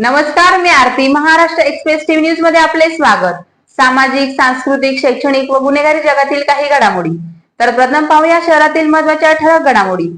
नमस्कार मी Aarti. Maharashtra express TV न्यूजमध्ये आपले स्वागत. सामाजिक सांस्कृतिक शैक्षणिक व गुन्हेगारी जगातील काही घडामोडी. तर प्रथम पाहूया शहरातील महत्त्वाच्या ठळक घडामोडी.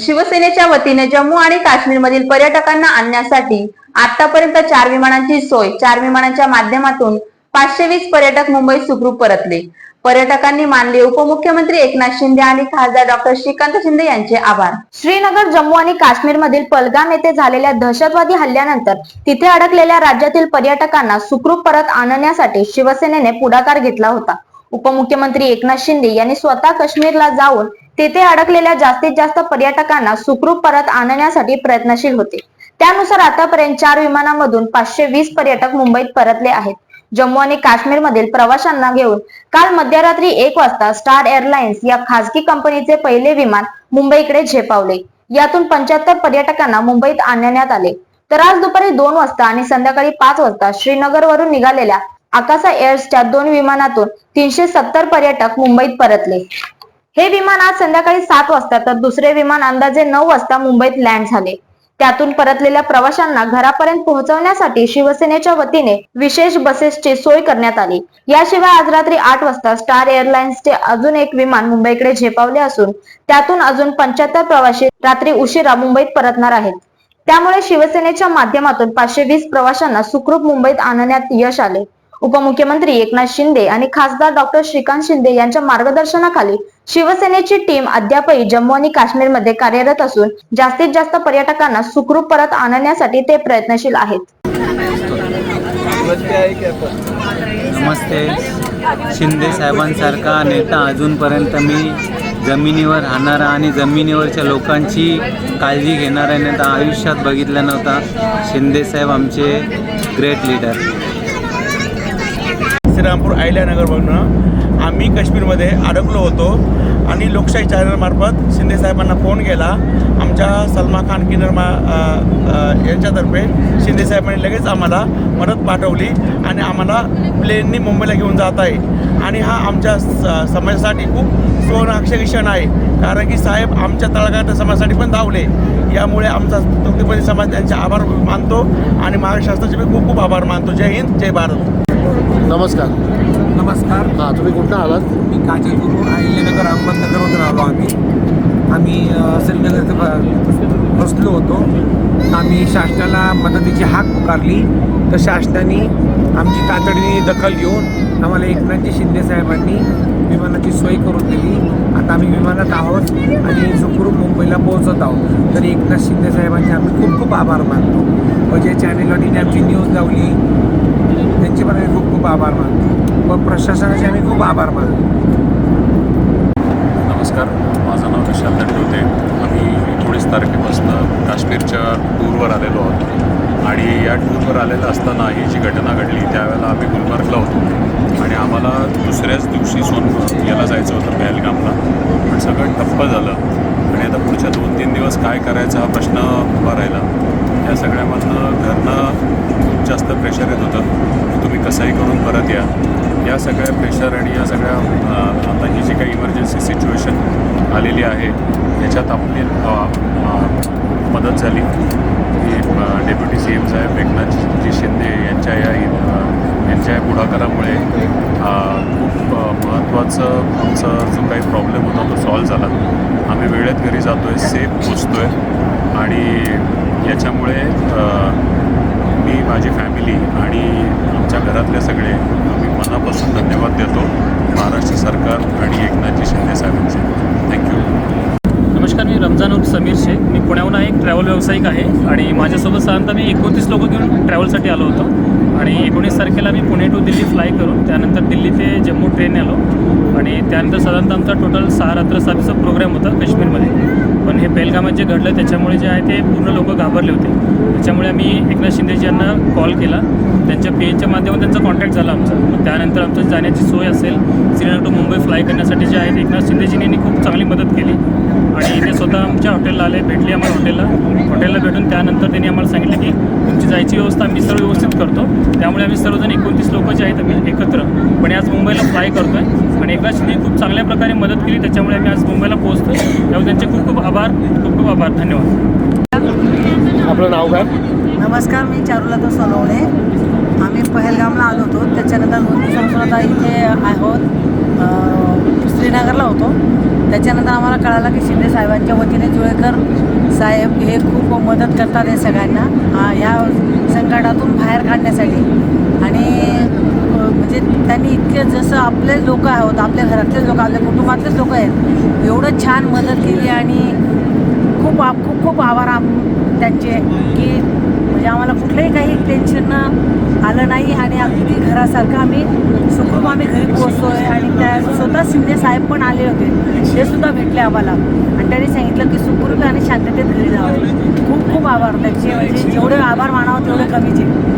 शिवसेनेच्या वतीने जम्मू आणि काश्मीर मधील पर्यटकांना आणण्यासाठी आतापर्यंत चार विमानांची सोय चार विमानांच्या माध्यमातून पाचशे वीस पर्यटक मुंबईत सुखरूप परतले. पर्यटकांनी मानले उपमुख्यमंत्री एकनाथ शिंदे आणि खासदार डॉक्टर श्रीकांत शिंदे यांचे आभार. श्रीनगर जम्मू आणि काश्मीर मधील पलगाम येथे झालेल्या दहशतवादी हल्ल्यानंतर तिथे अडकलेल्या राज्यातील पर्यटकांना सुखरूप परत आणण्यासाठी शिवसेनेने पुढाकार घेतला होता. उपमुख्यमंत्री एकनाथ शिंदे यांनी स्वतः काश्मीरला जाऊन तेथे अडकलेल्या जास्तीत जास्त पर्यटकांना सुखरूप परत आणण्यासाठी प्रयत्नशील होते. त्यानुसार आतापर्यंत चार विमानांमधून पाचशे वीस पर्यटक मुंबईत परतले आहेत. जम्मू आणि काश्मीर मधील प्रवाशांना घेऊन काल मध्यरात्री एक वाजता स्टार एअरलाइन्स या खासगी कंपनीचे पहिले विमान मुंबईकडे झेपावले. यातून पंच्याहत्तर पर्यटकांना मुंबईत आणण्यात आले. तर आज दुपारी दोन वाजता आणि संध्याकाळी पाच वाजता श्रीनगर वरून निघालेल्या आकाशा एअर्सच्या दोन विमानातून तीनशे सत्तर पर्यटक मुंबईत परतले. हे विमान आज संध्याकाळी सात वाजता तर दुसरे विमान अंदाजे नऊ वाजता मुंबईत लँड झाले. त्यातून परतलेल्या प्रवाशांना घरापर्यंत पोहोचवण्यासाठी शिवसेनेच्या वतीने विशेष बसेसची सोय करण्यात आली. याशिवाय आज रात्री आठ वाजता स्टार एअरलाइन्सचे अजून एक विमान मुंबईकडे झेपावले असून त्यातून अजून पंच्याहत्तर प्रवासी रात्री उशिरा मुंबईत परतणार आहेत. त्यामुळे शिवसेनेच्या माध्यमातून पाचशे वीस प्रवाशांना सुखरूप मुंबईत आणण्यात यश आले. उपमुख्यमंत्री एकनाथ शिंदे आणि खासदार डॉक्टर श्रीकांत शिंदे यांच्या मार्गदर्शनाखाली शिवसेनेची टीम अद्यापही जम्मू आणि काश्मीरमध्ये कार्यरत असून जास्तीत जास्त पर्यटकांना सुखरूप परत आणण्यासाठी ते प्रयत्नशील आहेत. नमस्ते. शिंदे साहेबांसारखा नेता अजूनपर्यंत मी जमिनीवर राहणारा आणि जमिनीवरच्या लोकांची काळजी घेणारा नेता आयुष्यात बघितला नव्हता. शिंदे साहेब आमचे ग्रेट लीडर श्रीरामपूर अहिल्यानगरवरून आम्ही काश्मीरमध्ये अडकलो होतो आणि लोकशाही चॅनलमार्फत शिंदेसाहेबांना फोन केला. आमच्या सलमा खान किनर्मा यांच्यातर्फे शिंदेसाहेबांनी लगेच आम्हाला मदत पाठवली आणि आम्हाला प्लेननी मुंबईला घेऊन जात आहे. आणि हा आमच्या स समाजासाठी खूप सुवर्णाक्षरी क्षण आहे. कारण की साहेब आमच्या तळागाळ समाजासाठी पण धावले. यामुळे आमचा तुकतीपती समाज त्यांचे आभार मानतो आणि महाराष्ट्राचे मी खूप खूप आभार मानतो. जय हिंद जय भारत. नमस्कार. नमस्कार. हां तुम्ही कुठं आलात? मी काजीगुरू अहिल्यानगर अहमदनगरमधून आलो आम्ही. आम्ही श्रीनगर इथं बसलो होतो. आम्ही शासनाला मदतीची हाक पुकारली. तर शासनाने आमची तातडीने दखल घेऊन आम्हाला एकनाथजी शिंदे साहेबांनी विमानाची सोय करून दिली. आता आम्ही विमानात आहोत आणि सुखरूप मुंबईला पोहोचत आहोत. तर एकनाथ शिंदे साहेबांचे आम्ही खूप खूप आभार मानतो. व जे चॅनेलवाडीने आमची न्यूज लावली. पण खूप खूप आभार मानतो. व प्रशासनाचे आम्ही खूप आभार मानतो. नमस्कार. माझं नाव विशाल दंडवते आम्ही एकोणीस तारखेपासून काश्मीरच्या टूरवर आलेलो आहोत. आणि या टूरवर आलेलं असताना ही जी घटना घडली त्यावेळेला आम्ही गुलमर्गला होतो. आणि आम्हाला दुसऱ्याच दिवशी सोन याला जायचं होतं पहलगामला पण सगळं ठप्प झालं. आणि आता पुढच्या दोन तीन दिवस काय करायचा हा प्रश्न उभा राहिला. या सगळ्यामधनं घरनं खूप जास्त प्रेशर येत होतं. तुम्ही कसंही करून परत या. या सगळ्या प्रेशर आणि या सगळ्या आता ही जी काही इमर्जन्सी सिच्युएशन आलेली आहे याच्यात आपली मदत झाली. की डेप्युटी सी एम साहेब एकनाथजी शिंदे यांच्या या यांच्या या पुढाकारामुळे खूप महत्त्वाचं आमचा जो काही प्रॉब्लेम होता तो सॉल्व झाला. आम्ही वेळेत घरी जातो आहे सेफ पोचतो आहे आणि याच्यामुळे मी माझी फॅमिली आणि आमच्या घरातले सगळे आम्ही मनापासून धन्यवाद देतो महाराष्ट्र सरकार आणि एकनाथजी शिंदे साहेबांचे. थँक्यू नमस्कार मी रमजान उर्फ समीर शेख. मी पुण्याहून एक ट्रॅव्हल व्यावसायिक आहे आणि माझ्यासोबत साधारणतः मी एकोणतीस लोक घेऊन ट्रॅव्हलसाठी आलो होतो. आणि एकोणीस तारखेला मी पुणे टू दिल्ली फ्लाय करून त्यानंतर दिल्ली ते जम्मू ट्रेनने आलो. आणि त्यानंतर साधारणतः आमचा टोटल सहा रात्र सातचा प्रोग्राम होता काश्मीरमध्ये. पण हे पेलगामात जे घडलं त्याच्यामुळे जे आहे ते पूर्ण लोक घाबरले होते. त्याच्यामुळे आम्ही एकनाथ शिंदेजी यांना कॉल केला त्यांच्या पी माध्यमातून त्यांचा कॉन्टॅक्ट झाला आमचा. मग त्यानंतर आमचं जाण्याची सोय असेल श्रीनगर टू मुंबई फ्लाय करण्यासाठी जे आहे एकनाथ शिंदेजींनी यांनी खूप चांगली मदत केली. आणि ते स्वतः आमच्या हॉटेलला आले भेटले आम्हाला हॉटेलला हॉटेलला भेटून त्यानंतर त्यांनी आम्हाला सांगितलं की तुमची जायची व्यवस्था आम्ही सर्व व्यवस्थित करतो. त्यामुळे आम्ही सर्वजण एकोणतीस लोक जे आहेत आम्ही एकत्र. पण आज मुंबईला फ्लाय करतो आहे आणि एकनाथ शिंदे खूप चांगल्या प्रकारे मदत केली त्याच्यामुळे आम्ही आज मुंबईला पोहोचतो त्यामुळे त्यांचे खूप खूप आभार खूप खूप आभार धन्यवाद. आपलं नाव काय? नमस्कार मी चारुलता सोनवणे. आम्ही पहलगामला आलो होतो. त्याच्यानंतर दोन दिवसापासून इथे आहोत. श्रीनगरला होतो. त्याच्यानंतर आम्हाला कळालं की शिंदे साहेबांच्या वतीने जुळेकर साहेब हे खूप मदत करतात हे सगळ्यांना. आ, या संकटातून बाहेर काढण्यासाठी. आणि म्हणजे त्यांनी इतके जसं आपले लोक आहोत आपल्या घरातलेच लोक आपल्या कुटुंबातलेच लोक आहेत एवढं छान मदत केली आणि खूप आप खूप खूप आभार आम त्यांचे की म्हणजे आम्हाला कुठलंही काही टेन्शन आलं नाही आणि अगदी घरासारखं आम्ही सुखरूप आम्ही घरी पोहोचतो आहे आणि त्या स्वतः शिंदे साहेब पण आले होते ते सुद्धा भेटले आम्हाला. आणि त्यांनी सांगितलं की सुखरूप आणि शांततेत घरी जावं. खूप खूप आभार त्यांचे म्हणजे जेवढे आभार मानावं तेवढे कमीचे.